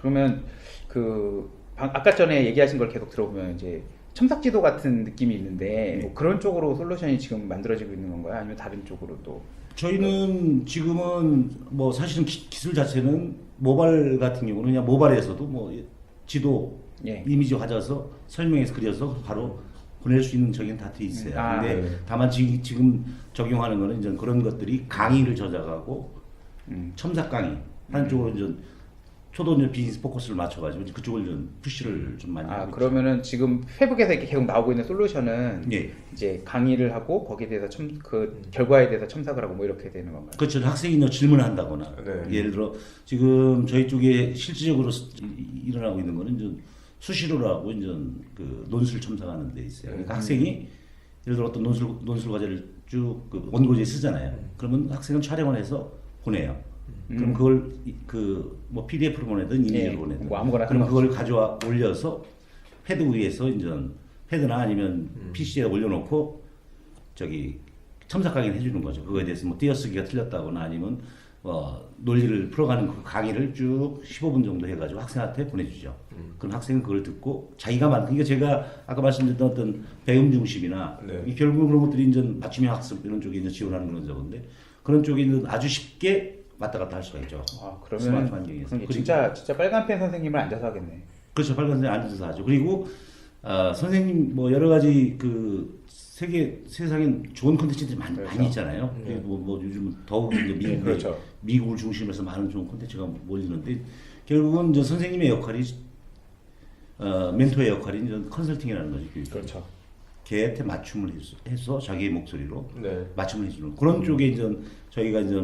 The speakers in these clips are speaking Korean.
그러면 그 방- 아까 전에 얘기하신 걸 계속 들어보면 이제 첨삭지도 같은 느낌이 있는데 네. 뭐 그런 쪽으로 솔루션이 지금 만들어지고 있는 건가요? 아니면 다른 쪽으로 또? 저희는 지금은 뭐 사실은 기, 기술 자체는 모발 같은 경우는 그냥 모발에서도 뭐 지도 예. 이미지 가져서 설명해서 그려서 바로 보낼 수 있는 적인 다돼 있어요. 아, 근데 네. 다만 지, 지금 적용하는 거는 이제 그런 것들이 강의를 저작하고 음. 첨삭 강의 한쪽으로 이제 초도 이제 비즈니스 포커스를 맞춰가지고 이제 그쪽을 좀 푸시를 좀 많이 아 하고 그러면은 지금 페북에서 이렇게 계속 나오고 있는 솔루션은. 예. 이제 강의를 하고 거기에 대해서 첨, 그 결과에 대해서 첨삭을 하고 뭐 이렇게 되는 건가요? 그렇죠. 학생이 이제 질문을 한다거나 네. 예를 들어 지금 저희 쪽에 실질적으로 스- 이- 일어나고 있는 거는 이제 수시로라고 이제 그 논술 첨삭하는 데 있어요. 그러니까 학생이 예를 들어 어떤 논술 논술 과제를 쭉그 원고지에 쓰잖아요. 그러면 학생은 촬영을 해서 보내요. 그럼 그걸 그 뭐 PDF로 보내든 이미지로 예, 보내든 뭐 아무거나 그럼 상관없이. 그걸 가져와 올려서 패드 위에서 이제 패드나 아니면 PC에 올려놓고 저기 첨삭 강의를 해주는 거죠. 그거에 대해서 뭐 띄어쓰기가 틀렸다거나 아니면 어, 논리를 풀어가는 그 강의를 쭉 15분 정도 해가지고 학생한테 보내주죠. 그럼 학생은 그걸 듣고 자기가 만든, 그러니까 제가 아까 말씀드렸던 어떤 배움 중심이나 네. 이 결국 그런 것들이 이제 맞춤형 학습 이런 쪽에 이제 지원하는 그런 저건데 그런 쪽에 이제 아주 쉽게 왔다 갔다 할 수가 있죠. 아 스마트 그러면 환경에서. 그럼 그리고- 진짜 진짜 빨간 펜 선생님을 앉아서 하겠네. 그렇죠. 빨간색 앉아서 하죠. 그리고 어, 선생님 뭐 여러 가지 그 세계 세상에 좋은 콘텐츠들이 많이, 그렇죠. 많이 있잖아요. 그리고 뭐, 뭐 요즘 더욱 이제 미국 네, 그렇죠. 미국을 중심으로 해서 많은 좋은 콘텐츠가 몰리는데 결국은 저 선생님의 역할이 어, 멘토의 역할이 이제 컨설팅이라는 거죠. 교육. 그렇죠. 걔한테 맞춤을 해서, 해서 자기의 목소리로 네. 맞춤을 해주는 그런 쪽에 이제 저희가 이제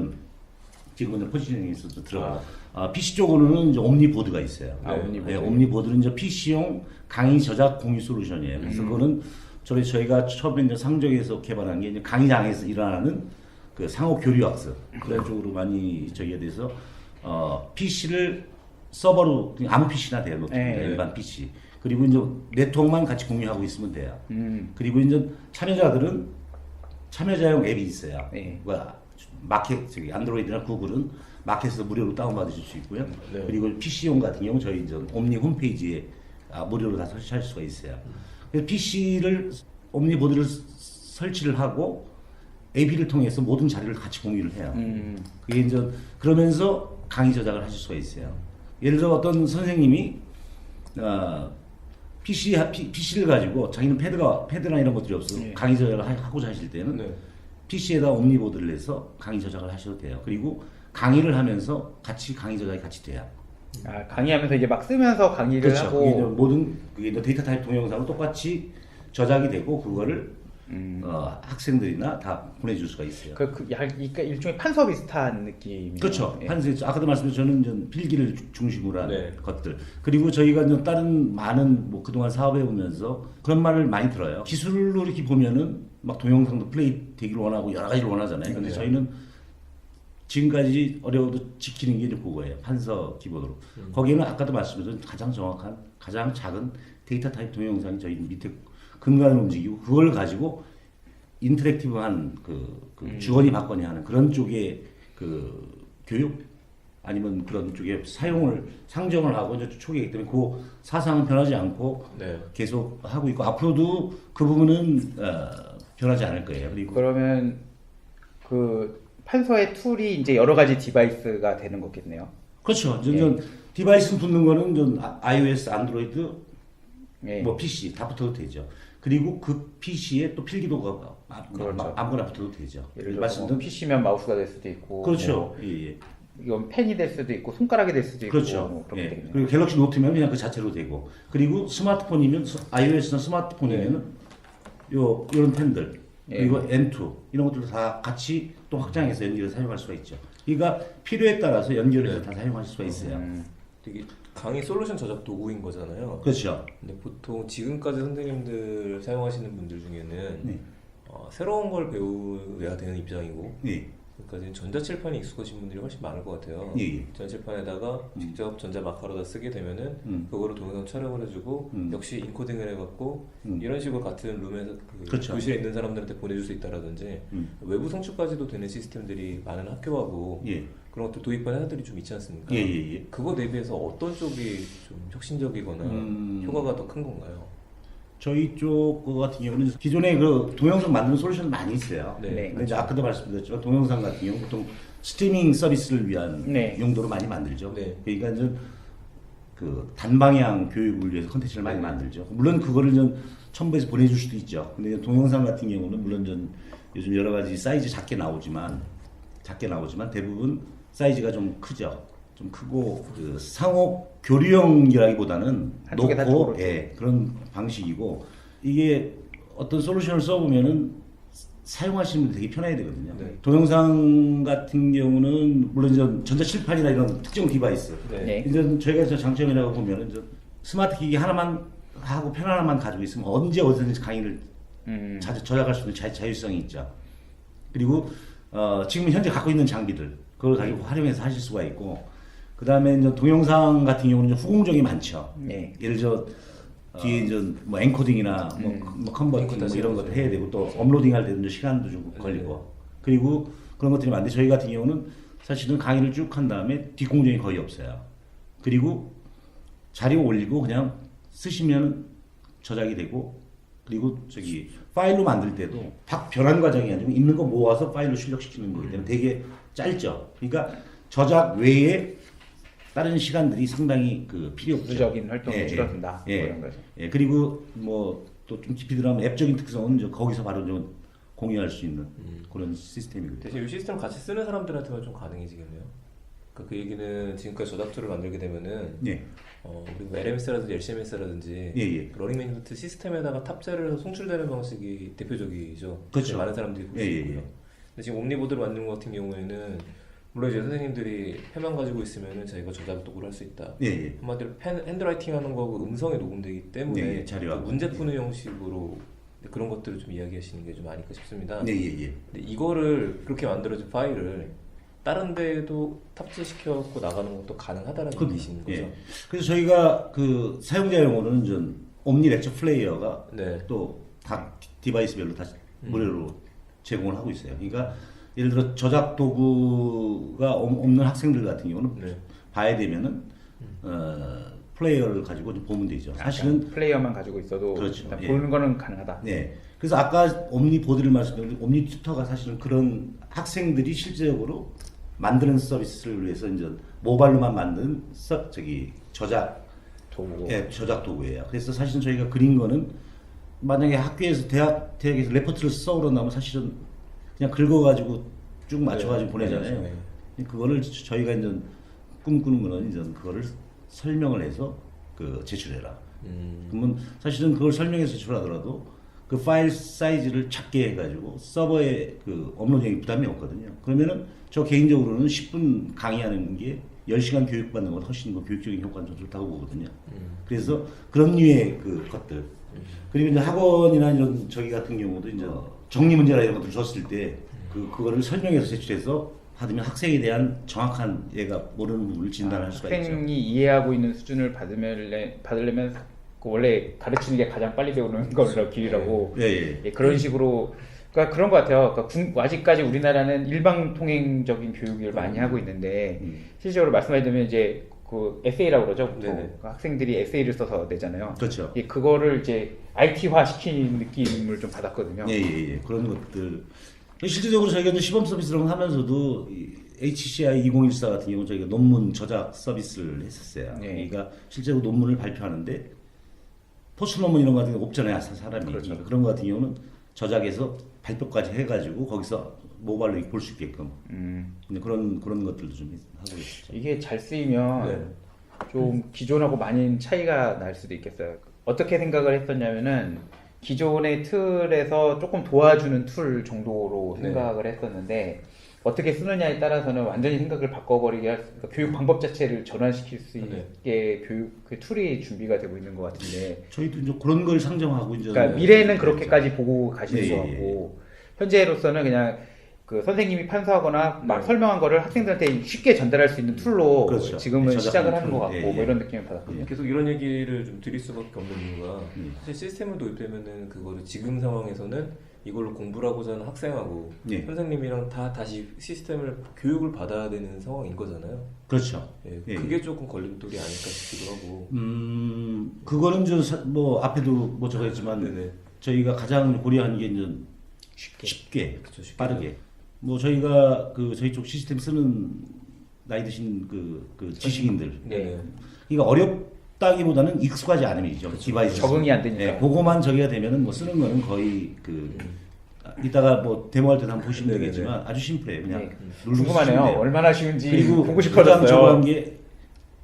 지금 이제 포지셔닝에서 들어가. 아, PC 쪽으로는 이제 옴니보드가 있어요. 아, 옴니보드. 네, 옴니보드는 이제 PC용 강의 저작 공유 솔루션이에요. 그래서 음. 그거는 저희 저희가 처음에 이제 상적에서 개발한 게 이제 강의장에서 일어나는 그 상호 교류 학습 그런 쪽으로 많이 저희에 대해서 어, PC를 서버로 그냥 아무 PC나 돼요. 노트북 네. 일반 PC. 그리고 이제 네트워크만 같이 공유하고 있으면 돼요. 음. 그리고 이제 참여자들은 참여자용 앱이 있어요. 네. 뭐야 마켓 저기 안드로이드나 구글은 마켓에서 무료로 다운받으실 수 있고요. 네. 그리고 PC용 같은 경우 저희 이제 옴니 홈페이지에 아, 무료로 다 설치할 수가 있어요. 그래서 PC를 옴니 보드를 설치를 하고 AP를 통해서 모든 자료를 같이 공유를 해요. 음. 그게 이제 그러면서 강의 저작을 하실 수가 있어요. 예를 들어 어떤 선생님이 어, PC PC를 가지고 자기는 패드가 패드나 이런 것들이 없어 예. 강의 저작을 하- 하고자 하실 때는 네. PC에다 옴니보드를 내서 강의 저작을 하셔도 돼요. 그리고 강의를 하면서 같이 강의 저작이 같이 돼요. 아 강의하면서 이제 막 쓰면서 강의를 그렇죠. 그게 하고. 모든 그게 데이터 타입 동영상으로 똑같이 저작이 되고 그거를 음. 어, 학생들이나 다 보내줄 수가 있어요. 그, 그 야, 그러니까 일종의 판서 비슷한 느낌. 그렇죠. 예. 판세 아까도 말씀드린 저는 이제 필기를 주- 중심으로 한 네. 것들. 그리고 저희가 이제 다른 많은 뭐 그동안 사업해 오면서 그런 말을 많이 들어요. 기술로 이렇게 보면은 막 동영상도 플레이 되기를 원하고 여러 가지를 원하잖아요. 근데 네. 저희는 지금까지 어려워도 지키는 게 이제 그거예요. 판서 기본으로. 거기에는 아까도 말씀드린 가장 정확한 가장 작은 데이터 타입 동영상이 저희 밑에 근간을 움직이고 그걸 가지고 인터랙티브한 그, 그 주거니 받거니 하는 그런 쪽의 그 교육 아니면 그런 쪽에 사용을 상정을 하고 이제 초기이기 때문에 그 사상은 변하지 않고 네. 계속 하고 있고 앞으로도 그 부분은 어, 변하지 않을 거예요. 그리고 그러면 그 판서의 툴이 이제 여러 가지 디바이스가 되는 거겠네요. 그렇죠. 전 디바이스 붙는 거는 전 아- iOS, 안드로이드, 예. 뭐 PC 다 붙어도 되죠. 그리고 그 PC에 또 필기도가 아- 그렇죠. 아무거나 붙어도 되죠. 예를 들어 뭐 PC면 마우스가 될 수도 있고, 그렇죠. 뭐 예, 예. 이건 펜이 될 수도 있고 손가락이 될 수도 있고, 그렇죠. 뭐 예. 그리고 갤럭시 노트면 그냥 그 자체로 되고 그리고 스마트폰이면 스- iOS나 스마트폰이면은 요 이런 펜들 예. 그리고 N2 이런 것들도 다 같이 또 확장해서 연결해서 사용할 수가 있죠. 그러니까 필요에 따라서 연결해서 다 사용하실 수가 있어요. 음, 되게 강의 솔루션 저작 도구인 거잖아요. 그렇죠. 근데 보통 지금까지 선생님들 사용하시는 분들 중에는 네. 어, 새로운 걸 배워야 되는 입장이고 네. 그러니까 지금 전자칠판이 익숙하신 분들이 훨씬 많을 것 같아요. 예, 예. 전자칠판에다가 음. 직접 전자 마카로다 쓰게 되면은 음. 그거로 동영상 촬영을 해주고 음. 역시 인코딩을 해갖고 음. 이런 식으로 같은 룸에서 그 그렇죠. 교실에 있는 사람들한테 보내줄 수 있다라든지 음. 외부 송출까지도 되는 시스템들이 많은 학교하고 예. 그런 것들 도입한 회사들이 좀 있지 않습니까? 예, 예, 예. 그거 대비해서 어떤 쪽이 좀 혁신적이거나 음. 효과가 더 큰 건가요? 저희 쪽 같은 경우는 기존에 그 동영상 만드는 솔루션 많이 있어요. 네. 네. 근데 이제 아까도 말씀드렸지만 동영상 같은 경우 보통 스트리밍 서비스를 위한 네. 용도로 많이 만들죠. 네. 그러니까 이제 그 단방향 교육을 위해서 컨텐츠를 많이 네. 만들죠. 물론 그거를 좀 첨부해서 보내줄 수도 있죠. 근데 동영상 같은 경우는 물론 좀 요즘 여러 가지 사이즈 작게 나오지만 작게 나오지만 대부분 사이즈가 좀 크죠. 좀 크고 그 상호 교류형이라기보다는 한쪽에 다 높고 쪽으로 예, 그런 방식이고 이게 어떤 솔루션을 써보면은 사용하시면 되게 편해야 되거든요. 네. 동영상 같은 경우는 물론 이제 전자칠판이나 이런 특정 디바이스 네. 네. 이제 저희가 저 장점이라고 보면은 이제 스마트 기기 하나만 하고 펜 하나만 가지고 있으면 언제 어디든지 강의를 음. 자, 저작할 수 있는 자, 자율성이 있죠. 그리고 어, 지금 현재 갖고 있는 장비들 그걸 가지고 활용해서 하실 수가 있고 그 다음에 이제 동영상 같은 경우는 이제 후공정이 많죠. 네. 예를 들어 뒤에 이제 뭐 엔코딩이나 뭐, 음. 뭐 컨버팅 뭐 이런 것도 해야 되고 또 업로딩 할 때도 시간도 좀 네. 걸리고 그리고 그런 것들이 많은데 저희 같은 경우는 사실은 강의를 쭉 한 다음에 뒷공정이 거의 없어요. 그리고 자료 올리고 그냥 쓰시면 저장이 되고 그리고 저기 파일로 만들 때도 딱 변환 과정이 아니고 있는 거 모아서 파일로 출력시키는 거기 때문에 되게 짧죠. 그러니까 저작 외에 다른 시간들이 상당히 그 필요 없죠. 부적인 활동이 예, 줄어든다. 예. 뭐 이런 거죠. 예, 그리고 뭐 또 좀 깊이 들어가면 앱적인 특성은 이제 거기서 바로 좀 공유할 수 있는 그런 시스템이거든요. 대신 이 시스템 같이 쓰는 사람들한테만 좀 가능해지겠네요. 그러니까 그 얘기는 지금까지 저작 툴을 만들게 되면은 예, 어, 우리 LMS라든지 LCMS라든지 예, 예. 러닝 매니지먼트 시스템에다가 탑재를 해서 송출되는 방식이 대표적이죠. 그렇죠. 많은 사람들이 볼수 예, 예, 있고요. 예. 근데 지금 옴니보드를 만드는 것 같은 경우에는 물론 이제 선생님들이 펜만 가지고 있으면은 저희가 저작 도구를 할 수 있다. 예, 예. 한마디로 펜 핸드라이팅 하는 거하고 음성이 녹음되기 때문에 네, 자료하고. 그 문제 푸는 형식으로 그런 것들을 좀 이야기하시는 게 좀 아닐까 싶습니다. 예, 예, 예. 근데 이거를 그렇게 만들어진 파일을 다른 데에도 탑재시켜갖고 나가는 것도 가능하다는 그럼요. 얘기신 거죠? 예. 그래서 저희가 그 사용자 용어로는 전 옴니 렉처 플레이어가 네. 또각 디바이스별로 다 음. 무료로 제공을 하고 있어요. 그러니까 예를 들어 저작 도구가 없- 없는 학생들 같은 경우는 네. 봐야 되면은 어, 플레이어를 가지고 좀 보면 되죠. 사실은 플레이어만 가지고 있어도 그렇죠. 일단 예. 보는 거는 가능하다. 네. 그래서 아까 옴니 보드를 말씀드렸는데 옴니 튜터가 사실은 그런 학생들이 실제적으로 만드는 서비스를 위해서 이제 모바일로만 만든 서, 저기 저작 도구. 예, 저작 도구예요. 그래서 사실은 저희가 그린 거는 만약에 학교에서 대학 대학에서 레포트를 써오른다면 사실은 그냥 긁어가지고 쭉 맞춰가지고 네, 보내잖아요. 네, 그거를 저희가 이제 꿈꾸는 거는 이제 그거를 설명을 해서 그 제출해라. 음, 그러면 사실은 그걸 설명해서 제출하더라도 그 파일 사이즈를 작게 해가지고 서버에 그 업로딩이 부담이 없거든요. 그러면은 저 개인적으로는 10분 강의하는 게 10시간 교육받는 것보다 훨씬 더 교육적인 효과는 더 좋다고 보거든요. 음. 그래서 그런 류의 그 것들. 그리고 이제 학원이나 이런 저기 같은 경우도 이제 정리 문제나 이런 것들 줬을 때 그, 그거를 설명해서 제출해서 받으면 학생에 대한 정확한 얘가 모르는 부분을 진단할 수가 있죠. 학생이 이해하고 있는 수준을 받으면 받으려면 그 원래 가르치는 게 가장 빨리 배우는 걸로 길이라고 예, 예. 예, 그런 식으로 그러니까 그런 것 같아요. 그러니까 군- 아직까지 우리나라는 일방 통행적인 교육을 많이 하고 있는데 음. 실질적으로 말씀하시면 이제 그 에세이라고 그러죠. 네네. 그 학생들이 에세이를 써서 내잖아요. 그렇죠. 예, 그거를 이제 IT화 시키는 느낌을 좀 받았거든요. 예, 예, 예. 그런 것들. 실질적으로 저희가 이제 시범 서비스를 하면서도 이 HCI 2014 같은 경우 저희가 논문 저작 서비스를 했었어요. 예. 그러니까 실제로 논문을 발표하는데 포스 논문 이런 거 같은 거 없잖아요, 사- 사람이. 그렇죠. 그런 거 같은 경우는 저작해서 발표까지 해가지고 거기서 모바일로 볼 수 있게끔 음, 근데 그런 그런 것들도 좀 하고 있죠. 이게 잘 쓰이면 네. 좀 기존하고 많이 차이가 날 수도 있겠어요. 어떻게 생각을 했었냐면은 기존의 틀에서 조금 도와주는 툴 정도로 네. 생각을 했었는데 어떻게 쓰느냐에 따라서는 완전히 생각을 바꿔버리게 할, 그러니까 교육 방법 자체를 전환시킬 수 네. 있게 교육 그 툴이 준비가 되고 있는 것 같은데 저희도 이제 그런 걸 상정하고 이제 그러니까 미래는 그렇게까지 보고 가시는 예, 것 예, 같고 현재로서는 그냥 그 선생님이 판서하거나 막 네. 설명한 거를 학생들한테 쉽게 전달할 수 있는 툴로 그렇죠. 지금은 저작하는 시작을 하는 것 툴. 같고 예, 뭐 예. 이런 느낌을 받았거든요. 예. 계속 이런 얘기를 좀 드릴 수밖에 없는 이유가 음. 사실 시스템을 도입되면은 그거를 지금 상황에서는 이걸로 공부를 하고자 하는 학생하고 예. 선생님이랑 다 다시 시스템을 교육을 받아야 되는 상황인 거잖아요. 그렇죠. 예, 예. 그게 조금 걸림돌이 아닐까 싶기도 하고. 음, 그거는 저뭐 앞에도 뭐 네네. 저희가 가장 고려하는 게 이제 쉽게. 쉽게, 그쵸, 쉽게. 빠르게. 뭐 저희가 그 저희 쪽 시스템 쓰는 나이 드신 그, 그 지식인들. 네네. 그러니까 어렵다기보다는 익숙하지 않음이죠. 디바이스 적응이 안 되니까. 네, 그거만 저기가 되면은 뭐 쓰는 거는 거의 그 아, 이따가 뭐 데모할 때도 한번 보시면 네네네. 되겠지만 아주 심플해요. 그냥 네. 누르고 궁금하네요. 쓰시면 돼요. 얼마나 쉬운지 그리고 보고 그다음 저거 한 싶어졌어요.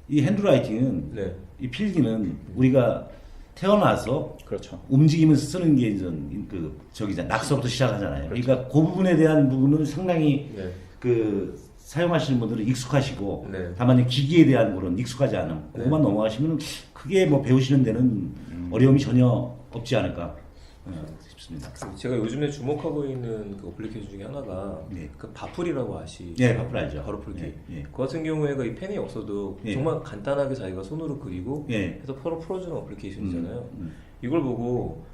게이 핸드라이팅은 네. 이 필기는 우리가 태어나서 그렇죠. 움직이면서 쓰는 게 이제 그 저기 낙서부터 시작하잖아요. 그러니까그 부분에 대한 부분은 상당히 네. 그 사용하시는 분들은 익숙하시고 네. 다만 이 기기에 대한 그런 익숙하지 않음 그것만 넘어가시면 크게 뭐 배우시는 데는 어려움이 전혀 없지 않을까 어, 싶습니다. 제가 요즘에 주목하고 있는 그 어플리케이션 중에 하나가 네. 그 바풀이라고 아시? 예, 바풀 알죠. 바로 풀기. 예, 예. 그 같은 경우에가 이 펜이 없어도 예. 정말 간단하게 자기가 손으로 그리고 예. 해서 바로 풀어주는 어플리케이션이잖아요. 음, 이걸 보고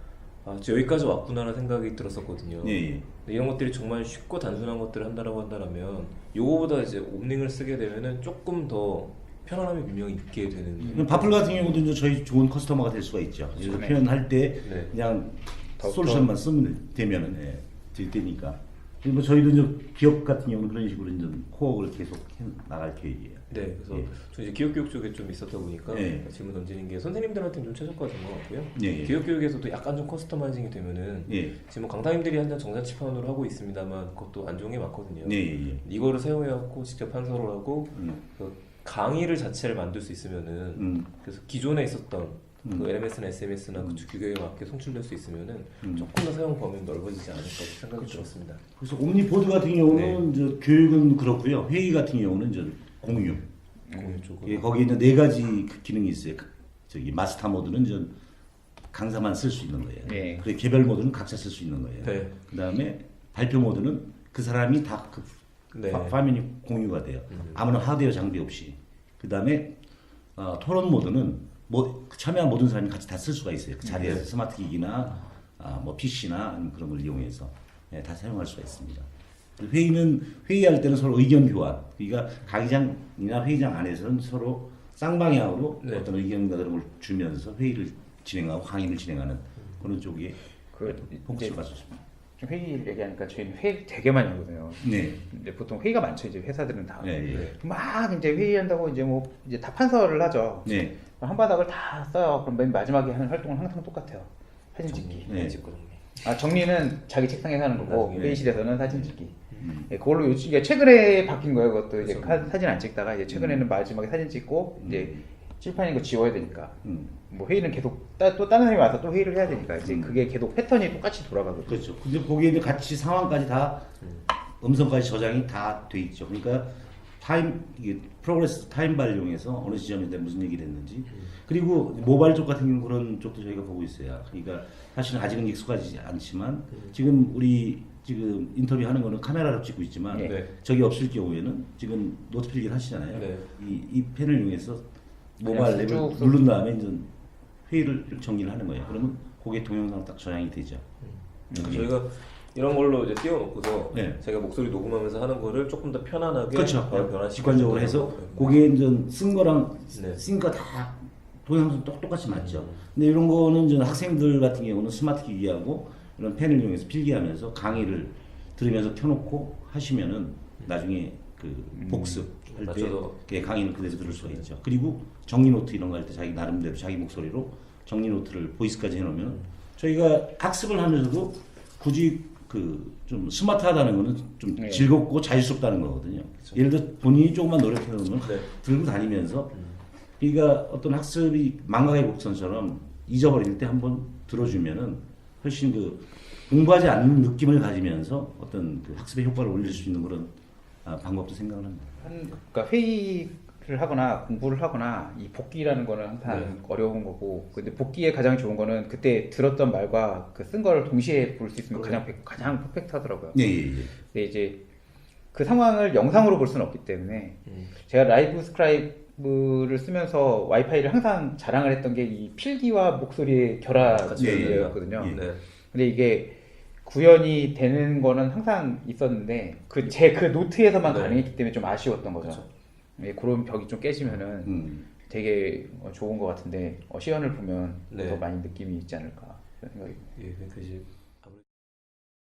아, 저 여기까지 왔구나라는 생각이 들었었거든요. 예, 예. 근데 이런 것들이 정말 쉽고 단순한 것들을 한다라고 한다면 요거보다 이제 옵닝을 쓰게 되면은 조금 더 편안함이 분명히 있게 되는. 그럼 바풀 같은 경우도 이제 저희 좋은 커스터머가 될 수가 있죠. 그래서 네. 표현할 때 네. 그냥 더- 솔루션만 쓰면 되면은 예, 될 테니까. 그리고 뭐 저희도 이제 기업 같은 경우는 그런 식으로 이제 코어를 계속 해 나갈 계획이에요. 네, 그래서 예. 저 이제 기업 교육 쪽에 좀 있었다 보니까 예. 질문 던지는 게 선생님들한테는 좀 최적화된 것 같고요. 예, 예. 기업 교육에서도 약간 좀 커스터마이징이 되면은 예, 지금 뭐 강사님들이 한장 정자치판으로 하고 있습니다만 그것도 안 좋은 게 많거든요. 예, 예, 예. 이거를 사용해갖고 직접 판서를 하고 음, 그 강의를 자체를 만들 수 있으면은 음, 그래서 기존에 있었던 음. 그 LMS나 SMS나 그 규격에 맞게 송출될 수 있으면은 음. 조금 더 사용 범위는 넓어지지 않을까 생각이 들었습니다. 그래서 옴니보드 같은 경우는 네. 교육은 그렇고요. 회의 같은 경우는 이제 공유. 공유 쪽으로. 예, 거기에 이제 네 가지 그 기능이 있어요. 그- 저기 마스터 모드는 이제 강사만 쓸 수 있는 거예요. 예. 그리고 개별 모드는 각자 쓸 수 있는 거예요. 네. 그다음에 발표 모드는 그 사람이 다그 네. 화면이 공유가 돼요. 음. 아무런 하드웨어 장비 없이. 그 다음에 어, 토론 모드는 뭐 참여한 모든 사람이 같이 다 쓸 수가 있어요. 그 자리에서 스마트 기기나 아, 뭐 PC나 그런 걸 이용해서 예, 다 사용할 수가 있습니다. 회의는 회의할 때는 서로 의견 교환. 그러니까 강의장이나 회의장 안에서는 서로 쌍방향으로 네. 어떤 의견 같은 걸 주면서 회의를 진행하고 강의를 진행하는 그런 쪽에 그 포커스를 맞췄습니다. 좀 회의 얘기하니까 저희는 회의 되게 많이 하거든요. 네. 이제 보통 회의가 많죠. 이제 회사들은 다. 네, 예. 네. 막 이제 회의한다고 이제 뭐 이제 다 판서를 하죠. 네. 한 바닥을 다 써요. 그럼 맨 마지막에 하는 활동은 항상 똑같아요. 사진 찍기. 네. 찍고 정리. 아 정리는 자기 책상에서 하는 거고 나중에. 회의실에서는 사진 찍기. 음. 예, 그걸로 요즘 이게 최근에 바뀐 거예요. 그것도 이제 그렇죠. 카- 사진 안 찍다가 이제 최근에는 마지막에 사진 찍고 이제 칠판인 거 지워야 되니까 음. 뭐 회의는 계속 따, 또 다른 사람이 와서 또 회의를 해야 되니까 이제 음. 그게 계속 패턴이 똑같이 돌아가거든요. 그렇죠. 근데 거기에 이제 같이 상황까지 다 음. 음성까지 저장이 다 돼 있죠. 그러니까 타임 이게 프로그레스 타임바를 이용해서 어느 지점에 무슨 얘기를 했는지 그리고 모바일 쪽 같은 경우 그런 쪽도 저희가 보고 있어요. 그러니까 사실은 아직은 익숙하지 않지만 지금 우리 지금 인터뷰 하는 거는 카메라로 찍고 있지만 예. 네. 저기 없을 경우에는 지금 노트 필기를 하시잖아요. 네. 이, 이 펜을 이용해서 모바일 앱을 누른 다음에 이제 회의를 정리를 하는 거예요. 그러면 그게 동영상 딱 저장이 되죠. 그래서 저희가 이런 걸로 이제 띄워놓고서 네. 제가 목소리 녹음하면서 하는 거를 조금 더 편안하게 그렇죠. 변환시켜서 직관적으로 해서. 그게 이제 쓴 거랑 네. 쓴거 다 동영상 똑- 똑같이 맞죠. 근데 이런 거는 이제 학생들 같은 경우는 스마트 기기하고 이런 펜을 이용해서 필기하면서 강의를 들으면서 켜놓고 하시면은 나중에 그 복습 할때 맞춰서. 강의를 그대로 들을 수가 있죠. 그리고 정리 노트 이런 거 할 때 자기 나름대로 자기 목소리로 정리 노트를 보이스까지 해놓으면 저희가 학습을 하면서도 굳이 그 좀 스마트하다는 거는 좀 네. 즐겁고 자유스럽다는 거거든요. 예를 들어 본인이 조금만 노력해 놓으면 네. 들고 다니면서 그러니까 어떤 학습이 망각의 곡선처럼 잊어버릴 때 한번 들어주면은 훨씬 그 공부하지 않는 느낌을 가지면서 어떤 그 학습의 효과를 올릴 수 있는 그런 아, 방법도 생각을 합니다. 한, 그러니까 회의를 하거나 공부를 하거나 이 복기라는 거는 항상 네. 어려운 거고 근데 복기에 가장 좋은 거는 그때 들었던 말과 그쓴걸 동시에 볼 수 있으면 가장 백- 가장 퍼펙트하더라고요. 예, 예, 예. 근데 이제 그 상황을 영상으로 볼 수는 없기 때문에 음. 제가 라이브 스크라이브를 쓰면서 와이파이를 항상 자랑을 했던 게 이 필기와 목소리의 결합이었거든요. 예, 예. 네. 근데 이게 구현이 되는 거는 항상 있었는데 그 제 그 노트에서만 네. 가능했기 때문에 좀 아쉬웠던 거죠. 그쵸. 예, 그런 벽이 좀 깨지면은 음. 되게 어, 좋은 것 같은데 어, 시연을 보면 네. 더 많이 느낌이 있지 않을까 생각이 예, 그러니까 이제